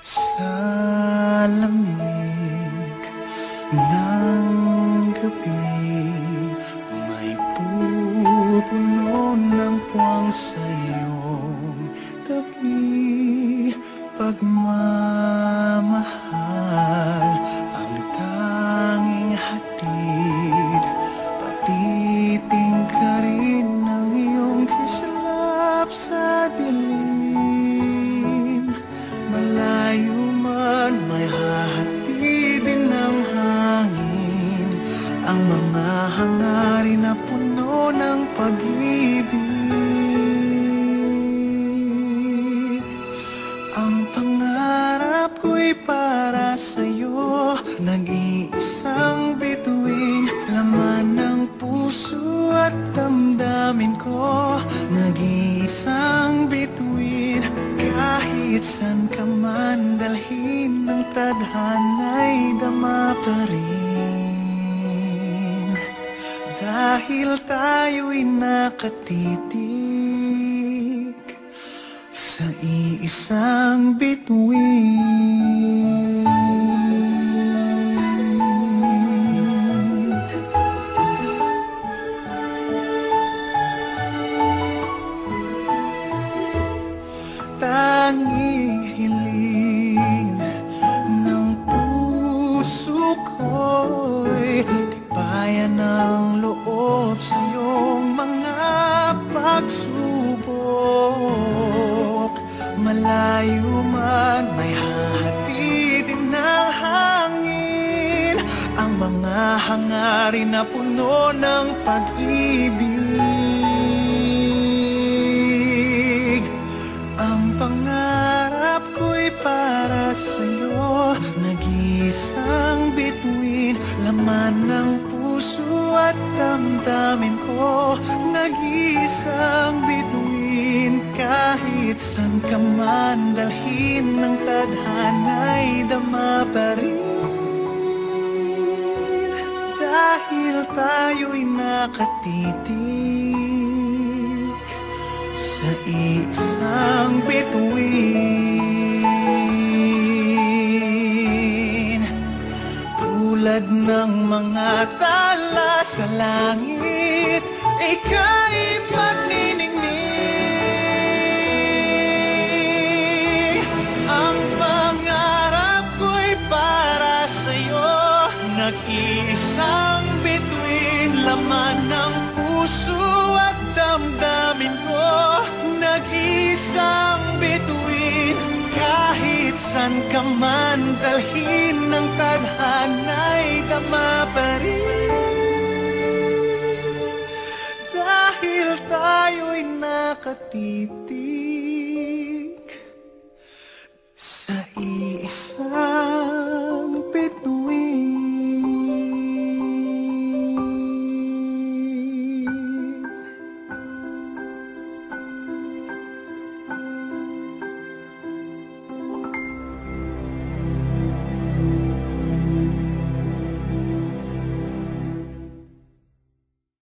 Sa lamig ng gabi May pupuno ng puwang sa iyong tabi. Pagmamahal mga hangarin na puno ng pag-ibig. Ang pangarap ko'y para sa'yo Nag-iisang bituin. Laman ng puso at damdamin ko Nag-iisang bituin. Kahit san ka man dalhin ng tadhana'y dama Dahil tayo'y nakatitig sa iisang bituin. Tanging hiling ng puso ko'y Tibayan ng loob sa iyong mga pagsubok. Malayo man may hahatidin ng hangin. Ang mga hangarin na puno ng pag-ibig damdamin ko Nag-isang bituin. Kahit san ka man dalhin ng tadhana'y dama pa rin. Dahil tayo'y nakatitig sa isang bituin Tulad ng mga tala sa langit Ika'y magniningning Ang pangarap ko'y para sa'yo Nag-iisang bituin Laman ng puso at damdamin ko. Nag-iisang bituin Kahit san ka man dalhin ng tadhana'y tama pa rin. Dahil tayo'y nakatitik Sa iisa.